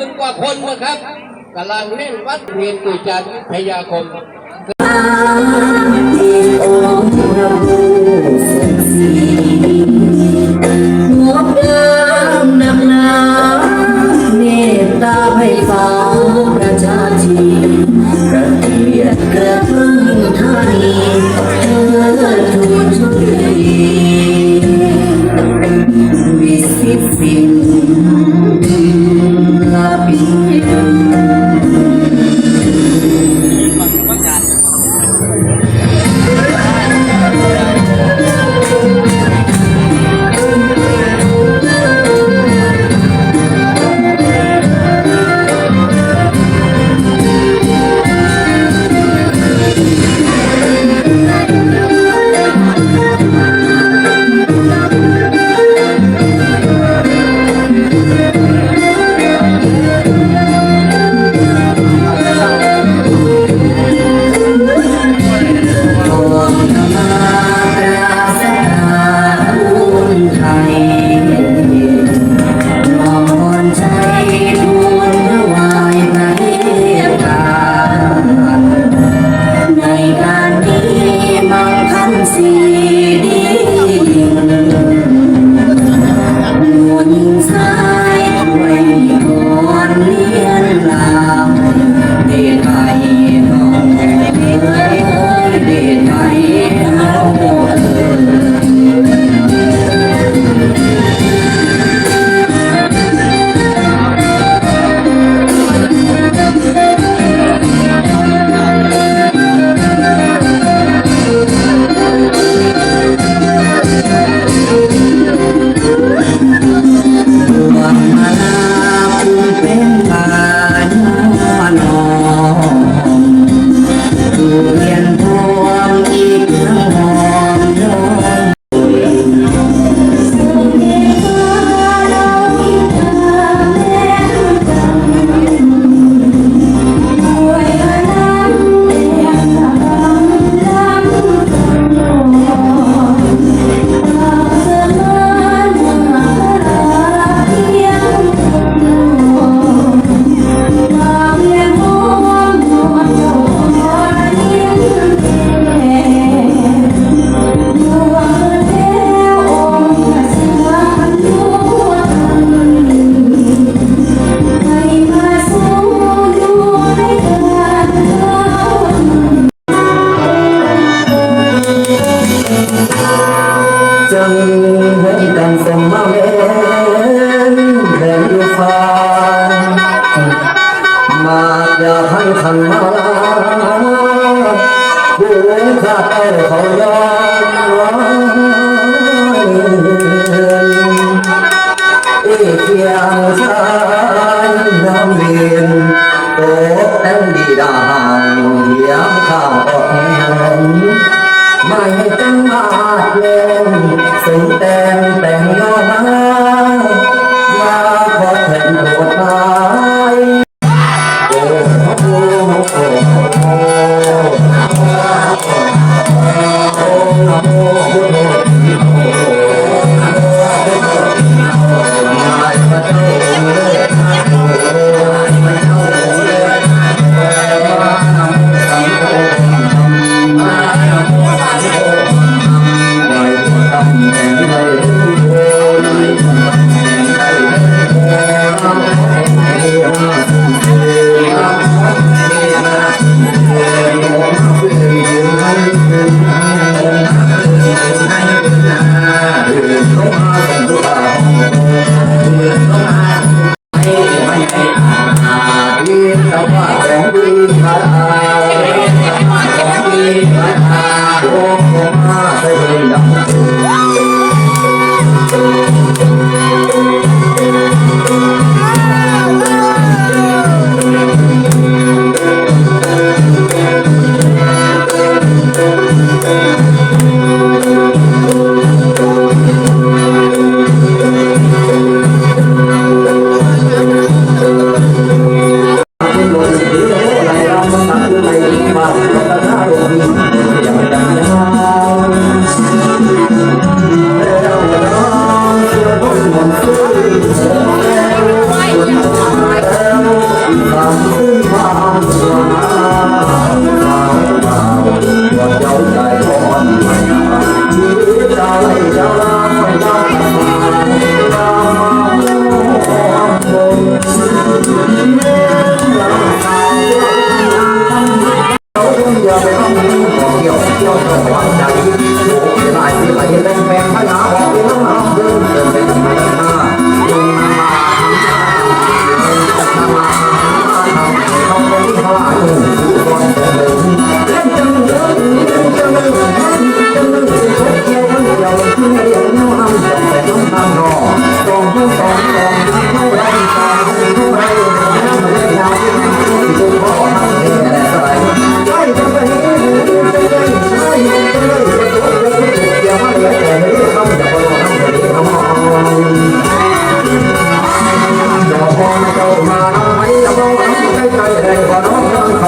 มื่นกว่าคนนะครับกำลังเล่นวัดเวียนตุจันพยาคมที่องค์ที่เราดสักสี มาอย่าให้ขันมาดูข้าแต่เขายอมเอีเกียงชายน้ำเย็นโอ้แอนดีดางเหียมข้าวอดแห้ไม่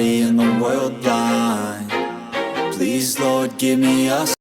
in the world blind. Please, Lord, give me a